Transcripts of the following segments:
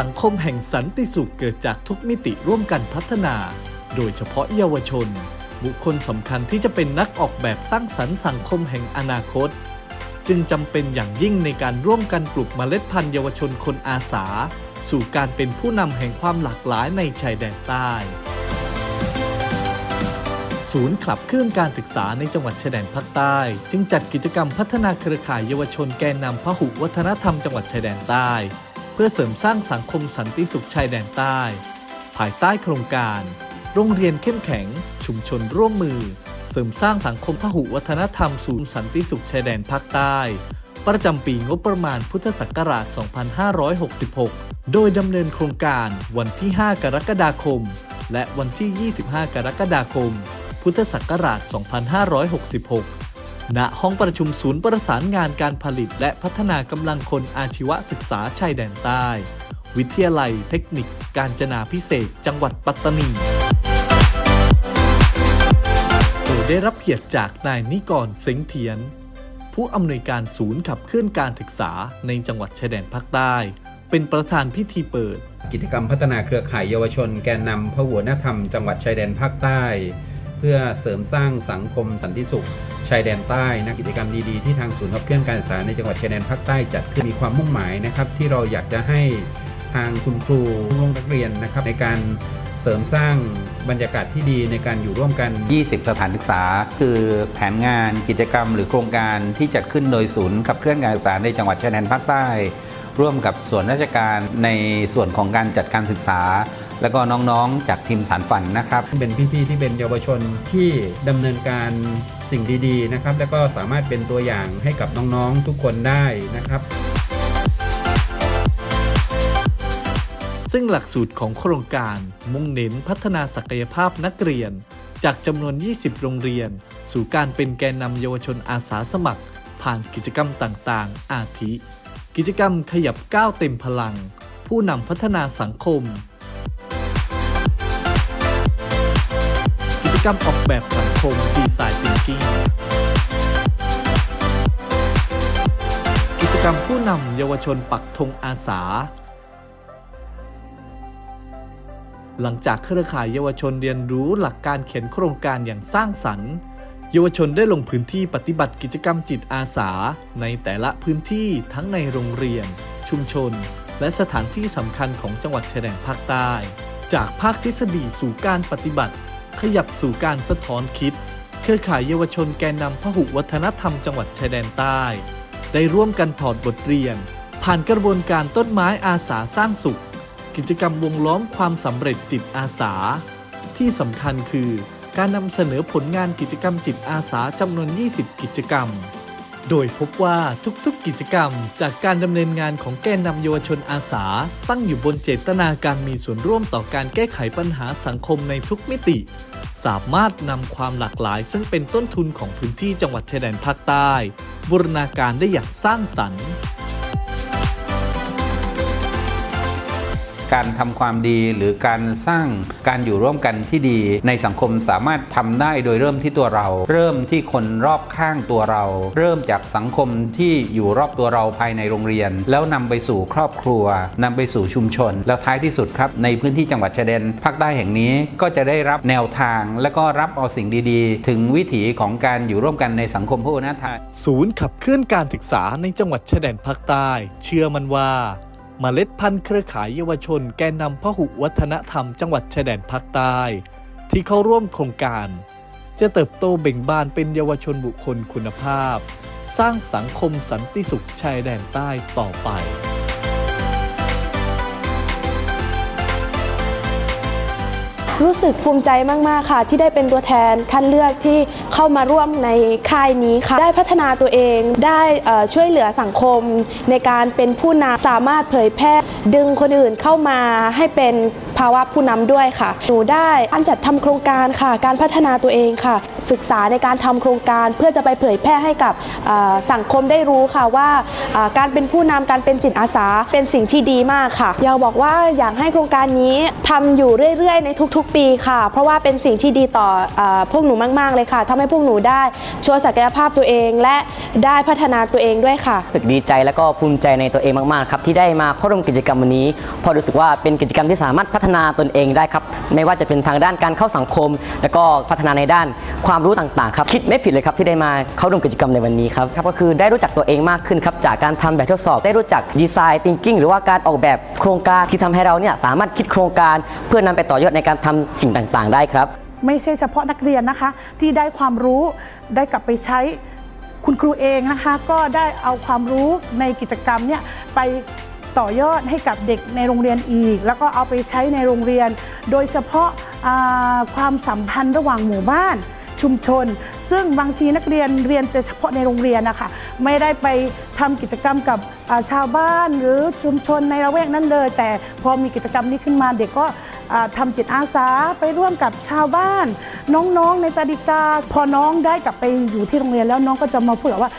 สังคมแห่งสันติสุขเกิดจากทุกมิติร่วมกันพัฒนา โดยเฉพาะเยาวชน บุคคลสำคัญที่จะเป็นนักออกแบบสร้างสรรค์สังคมแห่งอนาคต จึงจำเป็นอย่างยิ่งในการร่วมกันปลูกเมล็ดพันธุ์เยาวชนคนอาสา สู่การเป็นผู้นำแห่งความหลากหลายในชายแดนใต้ ศูนย์ขับเคลื่อนการศึกษาในจังหวัดชายแดนภาคใต้ จึงจัดกิจกรรมพัฒนาเครือข่ายเยาวชนแกนนำพหุวัฒนธรรมจังหวัดชายแดนใต้ เพื่อเสริมสร้างสังคมสันติสุขชายแดนใต้ ภายใต้โครงการ โรงเรียนเข้มแข็ง ชุมชนร่วมมือ เสริมสร้างสังคมพหุวัฒนธรรมสู่สันติสุขชายแดนภาคใต้ ประจำปีงบประมาณพุทธศักราช 2566 โดยดำเนินโครงการวันที่ 5 กรกฎาคม และวันที่ 25 กรกฎาคม พุทธศักราช 2566 ณห้องประชุมศูนย์ประสานงานการผลิต และพัฒนากำลังคนอาชีวศึกษาชายแดนใต้ วิทยาลัยเทคนิค การจนาพิเศษ จังหวัดปัตตานีโดยได้รับเกียรติจากนายนิกรเซ็งเทียน ผู้อำนวยการศูนย์ขับเคลื่อนการศึกษาในจังหวัดชายแดนภาคใต้ เป็นประธานพิธีเปิด กิจกรรมพัฒนาเครือข่ายเยาวชนแกนนำพหุวัฒนธรรมจังหวัดชายแดนภาคใต้ เพื่อเสริมสร้างสังคมสันติสุข ชายแดนใต้นะกิจกรรมดีๆที่ทางศูนย์ขับเคลื่อนการศึกษาในจังหวัดชายแดนภาคใต้จัดขึ้นมีความมุ่งหมายนะครับ ที่เราอยากจะให้ทางคุณครูน้องนักเรียนนะครับในการเสริมสร้างบรรยากาศที่ดีในการอยู่ร่วมกัน 20 สถานศึกษา คือแผนงานกิจกรรมหรือโครงการที่จัดขึ้นโดยศูนย์ขับเคลื่อนการศึกษาในจังหวัดชายแดนภาคใต้ ร่วมกับส่วนราชการในส่วนของการจัดการศึกษา แล้วก็น้องๆ จากทีมสารฝันนะครับ เป็นพี่ๆที่เป็นเยาวชนที่ดำเนินการ สิ่งดีๆนะครับ แล้วก็สามารถเป็นตัวอย่างให้กับน้องๆทุกคนได้นะครับ ซึ่งหลักสูตรของโครงการมุ่งเน้นพัฒนาศักยภาพนักเรียน จากจำนวน 20 โรงเรียน สู่การเป็นแกนนำเยาวชนอาสาสมัคร ผ่านกิจกรรมต่างๆ อาทิ กิจกรรมขยับก้าวเต็มพลัง ผู้นำพัฒนาสังคม กิจกรรมออกแบบสังคมดีไซน์ Thinking กิจกรรมผู้นำเยาวชนปักธงอาสา หลังจากเครือข่ายเยาวชนเรียนรู้หลักการเขียนโครงการอย่างสร้างสรรค์ เยาวชนได้ลงพื้นที่ปฏิบัติกิจกรรมจิตอาสา ในแต่ละพื้นที่ทั้งในโรงเรียน ชุมชน และสถานที่สำคัญของจังหวัดชายแดนภาคใต้ จากภาคทฤษฎีสู่การปฏิบัติ ขยับสู่การสะท้อนคิด เครือข่ายเยาวชนแกนนำพหุวัฒนธรรมจังหวัดชายแดนใต้ ได้ร่วมกันถอดบทเรียน ผ่านกระบวนการต้นไม้อาสาสร้างสุข กิจกรรมวงล้อมความสำเร็จจิตอาสา ที่สำคัญคือ การนำเสนอผลงานกิจกรรมจิตอาสาจำนวน 20 กิจกรรม โดยพบว่าทุกๆกิจกรรม จากการดำเนินงานของแกนนำเยาวชนอาสา ตั้งอยู่บนเจตนาการมีส่วนร่วมต่อการแก้ไขปัญหาสังคมในทุกมิติ สามารถนำความหลากหลาย ซึ่งเป็นต้นทุนของพื้นที่จังหวัดชายแดนภาคใต้ บูรณาการได้อย่างสร้างสรรค์ การทำความดีหรือการสร้างการอยู่ร่วมกันที่ดี ในสังคมสามารถทำได้โดยเริ่มที่ตัวเรา เริ่มที่คนรอบข้างตัวเรา เริ่มจากสังคมที่อยู่รอบตัวเราภายในโรงเรียน แล้วนำไปสู่ครอบครัวนำไปสู่ชุมชน แล้วท้ายที่สุดครับ ในพื้นที่จังหวัดชายแดนภาคใต้แห่งนี้ก็จะได้รับแนวทาง และก็รับเอาสิ่งดีๆ ถึงวิถีของการอยู่ร่วมกันในสังคมผู้นาทานศูนย์ขับเคลื่อนการศึกษาในจังหวัดชายแดนภาคใต้ เชื่อมันว่า เมล็ดพันธุ์เครือข่ายเยาวชนแกนนำพหุวัฒนธรรมจังหวัดชายแดนภาคใต้ ที่เข้าร่วมโครงการ จะเติบโตเบ่งบานเป็นเยาวชนบุคคลคุณภาพ สร้างสังคมสันติสุขชายแดนใต้ต่อไป รู้สึกภูมิใจมาก ๆ ค่ะ ที่ได้เป็นตัวแทนคัดเลือกที่เข้ามาร่วมในค่ายนี้ค่ะ ได้พัฒนาตัวเองได้ช่วยเหลือสังคม ในการเป็นผู้นำสามารถเผยแพร่ดึงคนอื่นเข้ามาให้เป็นาวะผู้นำด้วยค่ะ หนูได้อันจัดทำโครงการค่ะ การพัฒนาตัวเองค่ะ ศึกษาในการทำโครงการเพื่อจะไปเผยแพร่ให้กับสังคมได้รู้ค่ะว่าการเป็นผู้นำการเป็นจิตอาสาเป็นสิ่งที่ดีมากค่ะอยากบอกว่าอยากให้โครงการนี้ทำอยู่เรื่อยๆ ในทุกๆ ปีค่ะ เพราะว่าเป็นสิ่งที่ดีต่ออพวกหนูมาก ๆ เลยค่ะทำให้พวกหนูได้โชว์ศักยภาพตัวเอง และได้พัฒนาตัวเองด้วยค่ะรู้สึกดีใจและก็ภูมิใจในตัวเองมากๆครับที่ได้มาเข้าร่วมกิจกรรมวันนี้พราะรู้สึกว่าเป็นกิจกรรมที่สามารถพัฒนาตนเองได้ครับ ไม่ว่าจะเป็นทางด้านการเข้าสังคม แล้วก็พัฒนาในด้านความรู้ต่างๆครับคิดไม่ผิดเลยครับที่ได้มาเข้าร่วมกิจกรรมในวันนี้ครับครับก็คือได้รู้จักตัวเองมากขึ้นครับจากการทำแบบทดสอบ ได้รู้จักดีไซน์ thinking หรือว่าการออกแบบโครงการที่ทำให้เราเนี่ยสามารถคิดโครงการ เพื่อนำไปต่อยอดในการทำสิ่งต่างๆ ได้ครับ ไม่ใช่เฉพาะนักเรียนนะคะ ที่ได้ความรู้ได้กลับไปใช้คุณครูเองนะคะ ก็ได้เอาความรู้ในกิจกรรมเนี่ยไป ต่อยอดให้กับเด็กในโรงเรียนอีก แล้วก็เอาไปใช้ในโรงเรียน โดยเฉพาะาความสัมพันธ์ระหว่างหมู่บ้านชุมชน ซึ่งบางทีนักเรียนเรียนแต่เฉพาะในโรงเรียนนะคะไม่ได้ไปทำกิจกรรมกับาชาวบ้านหรือชุมชนในละแวกนั้นเลย แต่พอมีกิจกรรมนี้ขึ้นมาเด็กก็อ่าทำจิตอาสาไปร่วมกับชาวบ้าน น้องๆในตาดิกา พอน้องได้กลับไปอยู่ที่โรงเรียนแล้วน้องก็จะมาพูดว่า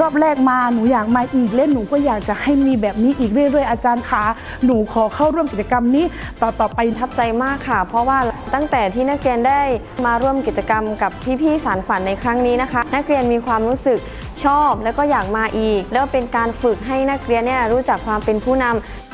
รอบแรกมาหนูอยากมาอีกเล่นหนูก็อยากจะให้มีแบบนี้อีกเรื่อยๆอาจารย์คะหนูขอเข้าร่วมกิจกรรมนี้ต่อๆไปทับใจมากค่ะ เพราะว่าตั้งแต่ที่นักเรียนได้มาร่วมกิจกรรมกับพี่ๆสารฝันในครั้งนี้นะคะ นักเรียนมีความรู้สึกชอบแล้วก็อยากมาอีก แล้วเป็นการฝึกให้นักเรียนเนี่ยรู้จักความเป็นผู้นำ